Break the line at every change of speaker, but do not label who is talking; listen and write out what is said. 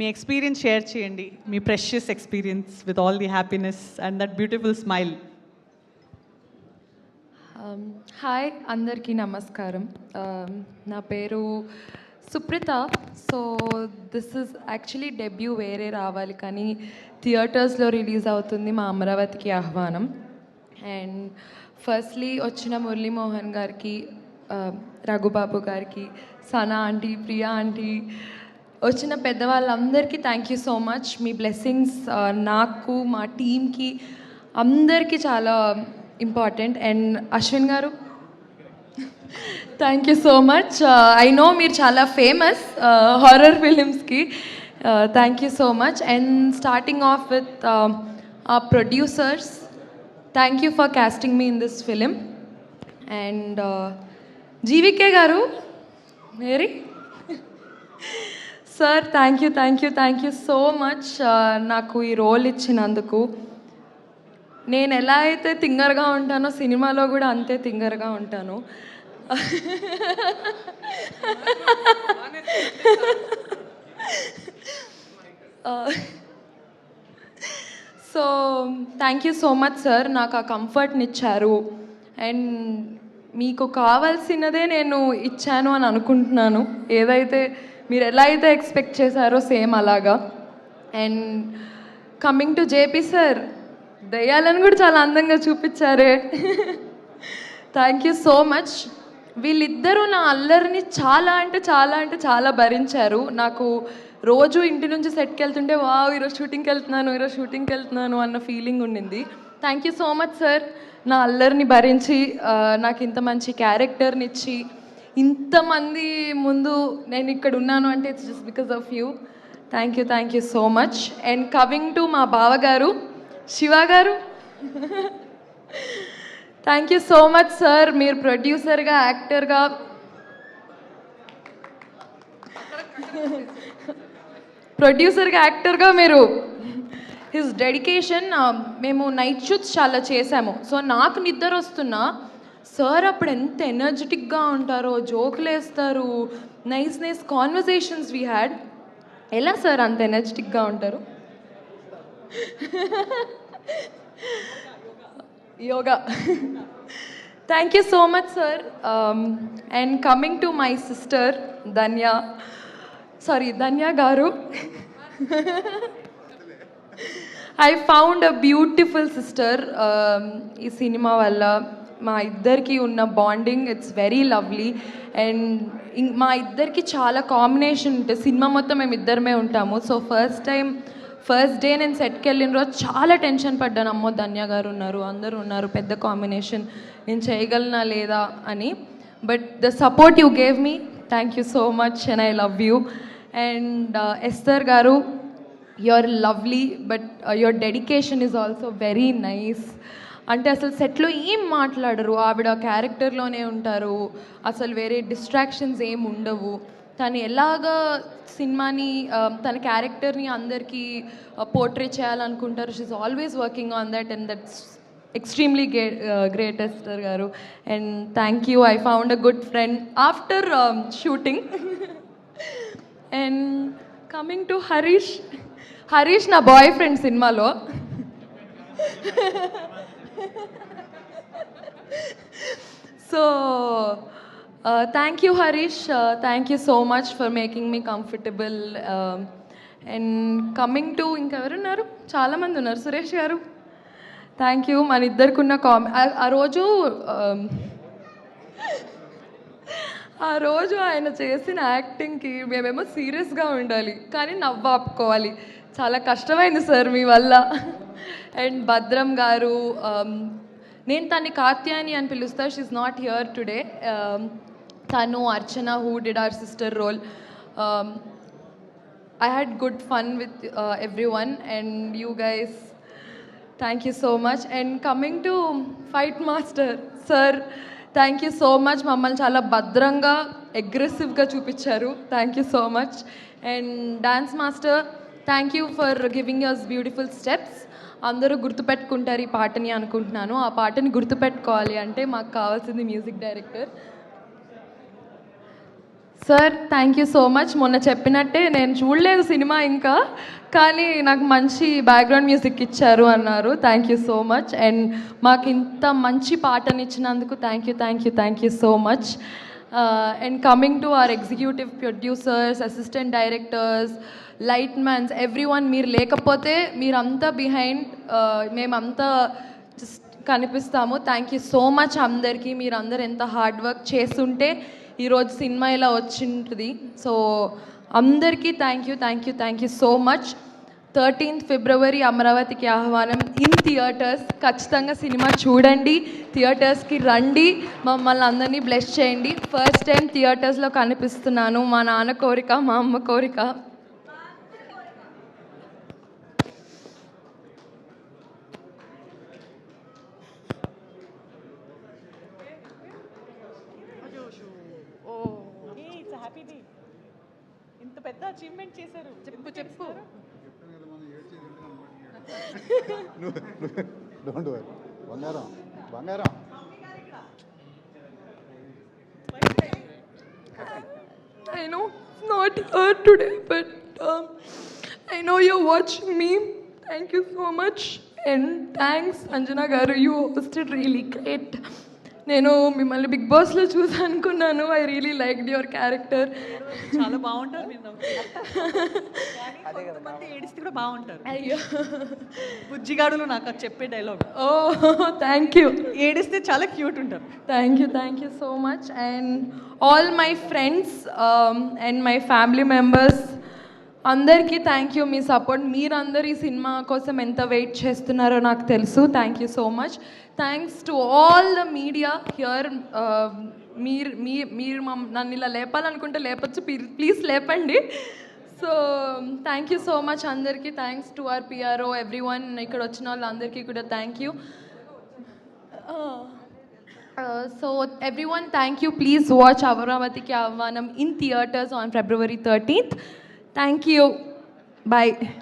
మీ experience share చేయండి. మీ precious experience with all the happiness and that beautiful
smile hi అందరికీ నమస్కారం. Um, నా పేరు Supritha. So this is actually debut వేరే రావాలి కానీ థియేటర్స్లో రిలీజ్ అవుతుంది మా అమరావతికి ఆహ్వానం. అండ్ ఫస్ట్లీ వచ్చిన మురళీమోహన్ గారికి uh, రఘుబాబు గారికి సనా ఆంటీ ప్రియా ఆంటీ వచ్చిన పెద్దవాళ్ళందరికీ థ్యాంక్ యూ సో మచ్ మీ బ్లెస్సింగ్స్ నాకు మా టీమ్కి అందరికీ చాలా important and Ashwin garu thank you so much I know మీరు చాలా famous horror ఫిలిమ్స్కి thank you so much and starting of with ఆ producers thank you for casting me in this film and GVK garu Mary sir thank you thank you thank you so much నాకు ఈ role ఇచ్చినందుకు. నేను ఎలా అయితే తింగర్గా ఉంటానో సినిమాలో కూడా అంతే తింగర్గా ఉంటాను. So thank you so much sir నాకు ఆ కంఫర్ట్ని ఇచ్చారు. అండ్ మీకు కావాల్సినదే నేను ఇచ్చాను అని అనుకుంటున్నాను. ఏదైతే మీరు ఎలా అయితే ఎక్స్పెక్ట్ చేశారో సేమ్ అలాగా. And coming to JP sir దయ్యాలను కూడా చాలా అందంగా చూపించారే. థ్యాంక్ యూ సో మచ్ వీళ్ళిద్దరూ నా అల్లరిని చాలా అంటే చాలా అంటే చాలా భరించారు. నాకు రోజు ఇంటి నుంచి సెట్కి వెళ్తుంటే వా ఈరోజు షూటింగ్కి వెళ్తున్నాను ఈరోజు షూటింగ్కి వెళ్తున్నాను అన్న ఫీలింగ్ ఉండింది. Thank you so much sir నా అల్లరిని భరించి నాకు ఇంత మంచి క్యారెక్టర్ని ఇచ్చి ఇంతమంది ముందు నేను ఇక్కడ ఉన్నాను అంటే it's just because of you thank you thank you so much and coming to మా బావగారు Shiva garu. Thank you so much sir మీరు ప్రొడ్యూసర్గా యాక్టర్గా ప్రొడ్యూసర్గా యాక్టర్గా మీరు. హిస్ డెడికేషన్ um, మేము నైట్ షూట్స్ చాలా చేశాము. సో నాకు నిద్ర వస్తున్నా సార్ అప్పుడు ఎంత ఎనర్జెటిక్గా ఉంటారో జోకులు వేస్తారు. Nice nice conversations we had ఎలా సార్ అంత ఎనర్జెటిక్గా ఉంటారు? Yoga. Thank you so much sir and coming to my sister Dhanya sorry Dhanya garu. I found a beautiful sister ఈ సినిమా వల్ల. మా ఇద్దరికి ఉన్న bonding it's very lovely and మా ఇద్దరికి చాలా కాంబినేషన్ ఉంటుంది సినిమా మొత్తం మేము ఇద్దరమే ఉంటాము. So first time first day నేను సెట్కి వెళ్ళిన రోజు చాలా టెన్షన్ పడ్డాను. అమ్మో ధన్య గారు ఉన్నారు అందరూ ఉన్నారు పెద్ద కాంబినేషన్ నేను చేయగలనా లేదా అని. But the support you gave me thank you so much and I love you and Esther garu your lovely but your dedication is also very nice అంటే అసలు సెట్లో ఏం మాట్లాడరు. ఆవిడ క్యారెక్టర్లోనే ఉంటారు. అసలు వేరే డిస్ట్రాక్షన్స్ ఏం ఉండవు. తను ఎలాగా సినిమాని తన క్యారెక్టర్ని అందరికీ పోర్ట్రే చేయాలనుకుంటారు she's always working on that and that's extremely గే గ్రేటెస్టర్ గారు. And thank you I found a good friend after shooting and coming to Harish Harish నా బాయ్ ఫ్రెండ్ సినిమాలో. So thank you Harish thank you so much for making me comfortable and coming to ఇంకెవరున్నారు? చాలామంది ఉన్నారు. సురేష్ గారు. Thank you మన ఇద్దరికి ఉన్న com ఆ- రోజు um, ఆ రోజు ఆయన చేసిన యాక్టింగ్కి మేమేమో సీరియస్గా ఉండాలి. కానీ నవ్వు ఆపుకోవాలి. చాలా కష్టమైంది సార్ మీ వల్ల. అండ్ భద్రం గారు నేను తన్ని కాత్యాని అని పిలుస్తా షీఈ్ నాట్ హియర్ టుడే తను Archana who did our sister role I had good fun with everyone and you guys thank you so much and coming to fight master sir thank you so much మమ్మల్ని చాలా భద్రంగా అగ్రెసివ్గా చూపించారు. Thank you so much and dance master thank you for giving yours beautiful steps అందరూ గుర్తుపెట్టుకుంటారు ఈ పాటని అనుకుంటున్నాను. ఆ పాటని గుర్తుపెట్టుకోవాలి అంటే మాకు కావాల్సింది music director sir thank you so much మొన్న చెప్పినట్టే నేను చూడలేదు సినిమా ఇంకా కానీ నాకు మంచి బ్యాక్గ్రౌండ్ మ్యూజిక్ ఇచ్చారు అన్నారు. Thank you so much and మాకు ఇంత మంచి పాటని ఇచ్చినందుకు thank you thank you thank you so much and coming to our executive producers assistant directors light mans every one మీరు లేకపోతే మీరంతా బిహైండ్ uh, మేమంతా జస్ట్ కనిపిస్తాము. థ్యాంక్ యూ సో మచ్ అందరికీ. మీరందరూ ఎంత హార్డ్ వర్క్ చేస్తుంటే ఈరోజు సినిమా ఇలా వచ్చింటుంది సో అందరికీ thank you thank you thank you so much thirteenth February అమరావతికి ఆహ్వానం. ఇన్ థియేటర్స్ ఖచ్చితంగా సినిమా చూడండి థియేటర్స్కి రండి మమ్మల్ని అందరినీ బ్లెస్ చేయండి. ఫస్ట్ టైం థియేటర్స్లో కనిపిస్తున్నాను మా నాన్న కోరిక మా అమ్మ కోరిక.
ఇంత పెద్ద అచీవ్మెంట్ చేశారు. చెప్పు చెప్పు.
డోంట్ వరీ బంగారం బంగారం
I know it's not here today, but um, I know you're watching me. Thank you so much. And thanks, Anjana Garu. You hosted really great. నేను మిమ్మల్ని బిగ్ బాస్లో చూసి అనుకున్నాను I really like your character
చాలా బాగుంటారు ఏడిస్తే కూడా బాగుంటారు.
అయ్యో.
బుజ్జిగాడులు నాకు అది చెప్పే డైలాగ్
ఓ థ్యాంక్ యూ
ఏడిస్తే చాలా క్యూట్ ఉంటారు.
Thank you thank you so much and all my friends and my family members అందరికీ థ్యాంక్ యూ మీ సపోర్ట్ మీరందరూ ఈ సినిమా కోసం ఎంత వెయిట్ చేస్తున్నారో నాకు తెలుసు. Thank you so much thanks to all the media here మీరు మీ మీరు నన్ను ఇలా లేపాలనుకుంటే లేపచ్చు. ప్లీజ్ లేపండి. So thank you so much అందరికీ. Thanks to our PRO everyone ఇక్కడ వచ్చిన వాళ్ళందరికీ కూడా thank you so everyone thank you please watch అమరావతికి ఆహ్వానం in theatres on February thirteenth Thank you. Bye.